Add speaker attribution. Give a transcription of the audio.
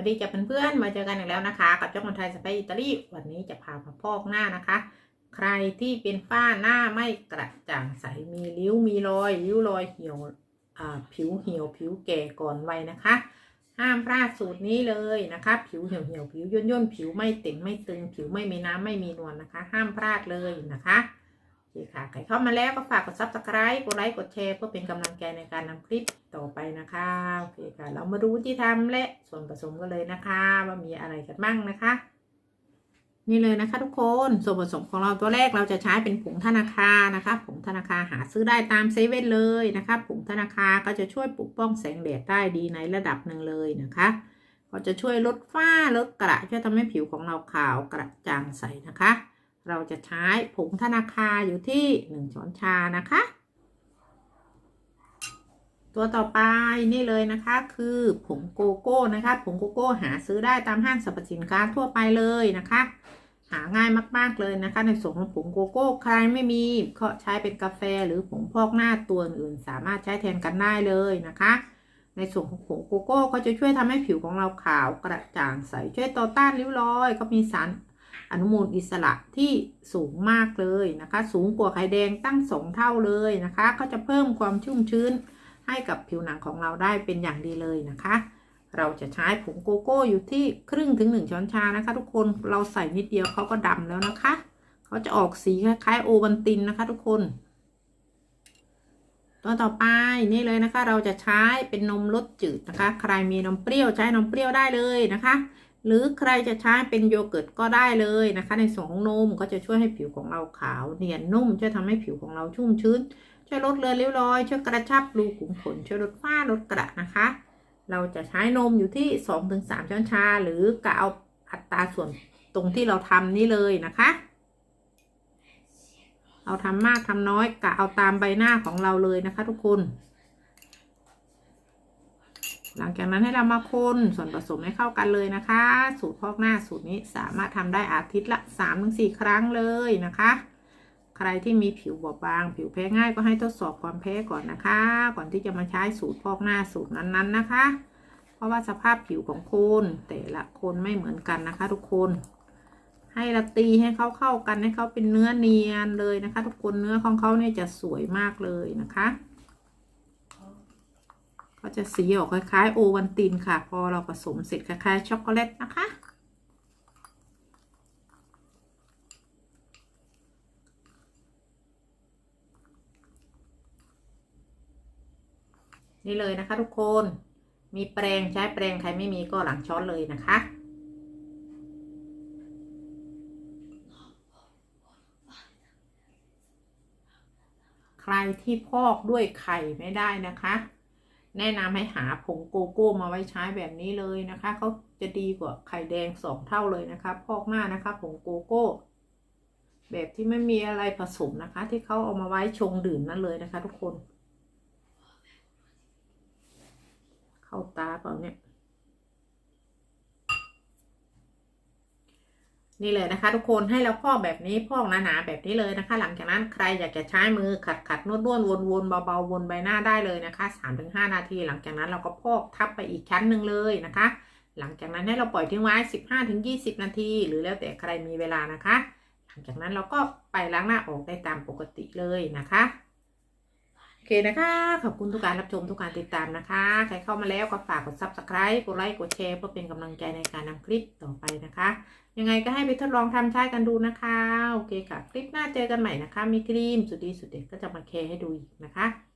Speaker 1: วัสดีจ้ะเพื่อนๆมาเจอกันอีกแล้วนะคะ กับเจ้าคนไทยสไปอิตาลีวันนี้จะพามาพอกหน้านะคะ ใครที่เป็นฝ้าหน้าไม่กระจ่างใสมีริ้วมีรอยริ้วรอยเหี่ยวผิวเหี่ยวผิวแก่ก่อนวัยนะคะ ห้ามพลาดสูตรนี้เลยนะคะ ผิวเหี่ยวเหี่ยวผิวย่นย่นผิวไม่เต็มไม่ตึง ผิวไม่มีน้ำไม่มีนวลนะคะ ห้ามพลาดเลยนะคะ โอเคค่ะ ใครเข้ามาแล้วก็ฝากกด subscribe กดไลค์ กดแชร์ เพื่อเป็นกำลังใจในการนำคลิปต่อไปนะคะ โอเคค่ะ เรามาดูวิธีทำและส่วนผสมกันเลยนะคะ ว่ามีอะไรกันบ้างนะคะ นี่เลยนะคะทุกคน ส่วนผสมของเราตัวแรกเราจะใช้เป็นผงธนาคารนะคะ ผงธนาคารหาซื้อได้ตามเซเว่นเลยนะคะ ผงธนาคารก็จะช่วยปกป้องแสงแดดได้ดีในระดับหนึ่งเลยนะคะก็จะช่วยลดฝ้าลดกระช่วยทำให้ผิวของเราขาวกระจ่างใสนะคะ เราจะใช้ผงธนาคารอยู่ที่ 1 ช้อนชานะคะ ตัวต่อไปนี่เลยนะคะคือผงโกโก้นะคะ ผงโกโก้หาซื้อได้ตามห้างสรรพสินค้าทั่วไปเลยนะคะ หาง่ายมากๆเลยนะคะ ในส่วนของผงโกโก้ใครไม่มีก็ใช้เป็นกาแฟหรือผงพอกหน้าตัวอื่นสามารถใช้แทนกันได้เลยนะคะในส่วนของผงโกโก้ก็จะช่วยทำให้ผิวของเราขาวกระจ่างใสช่วยต่อต้านริ้วรอย ก็มีสาร อนุมูลอิสระที่สูงมากเลยนะคะ สูงกว่าไข่แดงตั้งสองเท่าเลยนะคะ ก็จะเพิ่มความชุ่มชื้นให้กับผิวหนังของเราได้เป็นอย่างดีเลยนะคะ เราจะใช้ผงโกโก้อยู่ที่ครึ่งถึงหนึ่งช้อนชานะคะ ทุกคนเราใส่นิดเดียวเขาก็ดำแล้วนะคะเขาจะออกสีคล้ายๆโอวันตินนะคะ ทุกคนตัวต่อไปนี่เลยนะคะ เราจะใช้เป็นนมรสจืดนะคะ ใครมีนมเปรี้ยวใช้นมเปรี้ยวได้เลยนะคะ หรือใครจะใช้เป็นโยเกิร์ตก็ได้เลยนะคะ ในส่วนของนมก็จะช่วยให้ผิวของเราขาวเนียนนุ่ม ช่วยทำให้ผิวของเราชุ่มชื้น ช่วยลดเลือนริ้วรอย ช่วยกระชับรูขุมขน ช่วยลดฝ้าลดกระนะคะ เราจะใช้นมอยู่ที่ 2-3 ช้อนชา หรือกะเอาอัตราส่วนตรงที่เราทำนี่เลยนะคะเราทำมากทำน้อยกะเอาตามใบหน้าของเราเลยนะคะทุกคน หลังจากนั้นให้เรามาคนส่วนผสมให้เข้ากันเลยนะคะ สูตรพอกหน้าสูตรนี้สามารถทำได้อาทิตย์ละ 3-4 ครั้งเลยนะคะ ใครที่มีผิวบอบบาง ผิวแพ้ง่ายก็ให้ทดสอบความแพ้ก่อนนะคะ ก่อนที่จะมาใช้สูตรพอกหน้าสูตรนั้นๆนะคะ เพราะว่าสภาพผิวของคนแต่ละคนไม่เหมือนกันนะคะ ทุกคนให้เราตีให้เขาเข้ากันให้เขาเป็นเนื้อเนียนเลยนะคะ ทุกคนเนื้อของเขาเนี่ยจะสวยมากเลยนะคะ ก็จะสีออกคล้ายๆ โอวันตินค่ะ พอเราผสมเสร็จคล้าย ๆ ช็อกโกแลตนะคะนี่เลยนะคะทุกคน มีแปรงใช้แปรงใครไม่มีก็หลังช้อนเลยนะคะ ใครที่พอกด้วยไข่ไม่ได้นะคะ แนะนำให้หาผงโกโก้มาไว้ใช้แบบนี้เลยนะคะเขาจะดีกว่าไข่แดงสองเท่าเลยนะคะ พอกหน้านะคะผงโกโก้ แบบที่ไม่มีอะไรผสมนะคะ ที่เขาเอามาไว้ชงดื่มนั่นเลยนะคะ ทุกคน เข้าตาเปล่าเนี่ย นี่เลยนะคะ ทุกคนให้เราพอกแบบนี้พอกหนาๆแบบนี้เลยนะคะ หลังจากนั้นใครอยากจะใช้มือขัดขัดนวดนวดวนวนเบาๆวนใบหน้าได้เลยนะคะสามถึงห้านาที หลังจากนั้นเราก็พอกทับไปอีกชั้นหนึ่งเลยนะคะ หลังจากนั้นให้เราปล่อยทิ้งไว้สิบห้าถึงยี่สิบนาที หรือแล้วแต่ใครมีเวลานะคะ หลังจากนั้นเราก็ไปล้างหน้าออกได้ตามปกติเลยนะคะ เคนะคะ ขอบคุณทุกการรับชมทุกการติดตามนะคะ ใครเข้ามาแล้วก็ฝากกด subscribe กดไลค์กดแชร์เพื่อเป็นกำลังใจในการนำคลิปต่อไปนะคะ ยังไงก็ให้ไปทดลองทำใช้กันดูนะคะ โอเคค่ะ คลิปหน้าเจอกันใหม่นะคะ มีครีมสุดดีสุดเด็ดก็จะมาแชร์ให้ดูอีกนะคะ